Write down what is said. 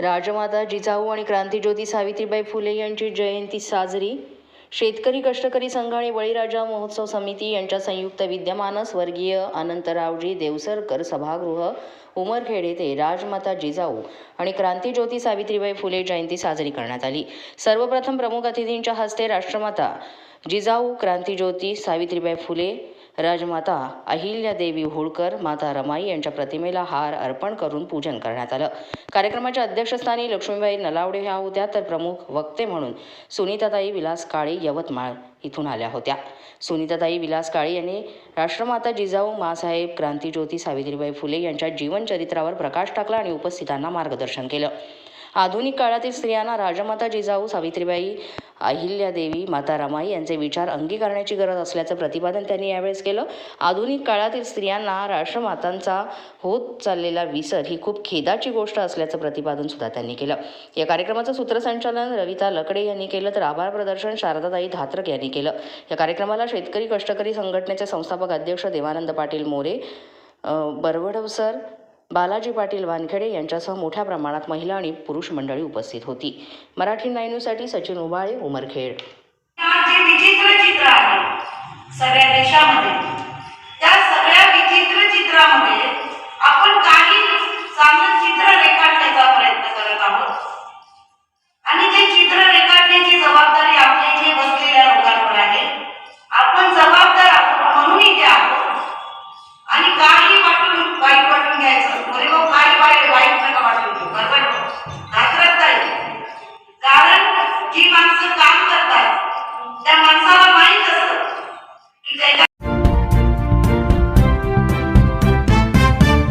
राजमाता जिजाऊ आणि क्रांतीज्योती सावित्रीबाई फुले यांची जयंती साजरी. शेतकरी कष्टकरी संघ आणि बळीराजा महोत्सव समिती यांच्या संयुक्त विद्यमानं स्वर्गीय अनंतरावजी देवसरकर सभागृह उमरखेड येथे राजमाता जिजाऊ आणि क्रांतीज्योती सावित्रीबाई फुले जयंती साजरी करण्यात आली. सर्वप्रथम प्रमुख अतिथींच्या हस्ते राष्ट्रमाता जिजाऊ क्रांतीज्योती सावित्रीबाई फुले राजमाता अहिल्यादेवी होळकर माता रमाई यांच्या प्रतिमेला हार अर्पण करून पूजन करण्यात आलं. कार्यक्रमाच्या अध्यक्षस्थानी लक्ष्मीबाई नलावडे ह्या होत्या तर प्रमुख वक्ते म्हणून सुनीताताई विलास काळे यवतमाळ इथून आल्या होत्या. सुनीताताई विलास काळे यांनी राष्ट्रमाता जिजाऊ मासाहेब क्रांतीज्योती सावित्रीबाई फुले यांच्या जीवनचरित्रावर प्रकाश टाकला आणि उपस्थितांना मार्गदर्शन केलं. आधुनिक काळातील स्त्रियांना राजमाता जिजाऊ सावित्रीबाई अहिल्यादेवी माता रमाई यांचे विचार अंगीकारण्याची गरज असल्याचं प्रतिपादन त्यांनी यावेळेस केलं. आधुनिक काळातील स्त्रियांना राष्ट्रमातांचा होत चाललेला विसर ही खूप खेदाची गोष्ट असल्याचं प्रतिपादन सुद्धा त्यांनी केलं. या कार्यक्रमाचं सूत्रसंचालन रविता लकडे यांनी केलं तर आभार प्रदर्शन शारदाताई धात्रक यांनी केलं. या कार्यक्रमाला शेतकरी कष्टकरी संघटनेचे संस्थापक अध्यक्ष देवानंद पाटील मोरे बरवडवसर बालाजी पाटील वानखेडे यांच्यासह मोठ्या प्रमाणात महिला आणि पुरुष मंडळी उपस्थित होती. मराठी नाईन सचिन उबाळे उमरखेड. सगळ्या देशामध्ये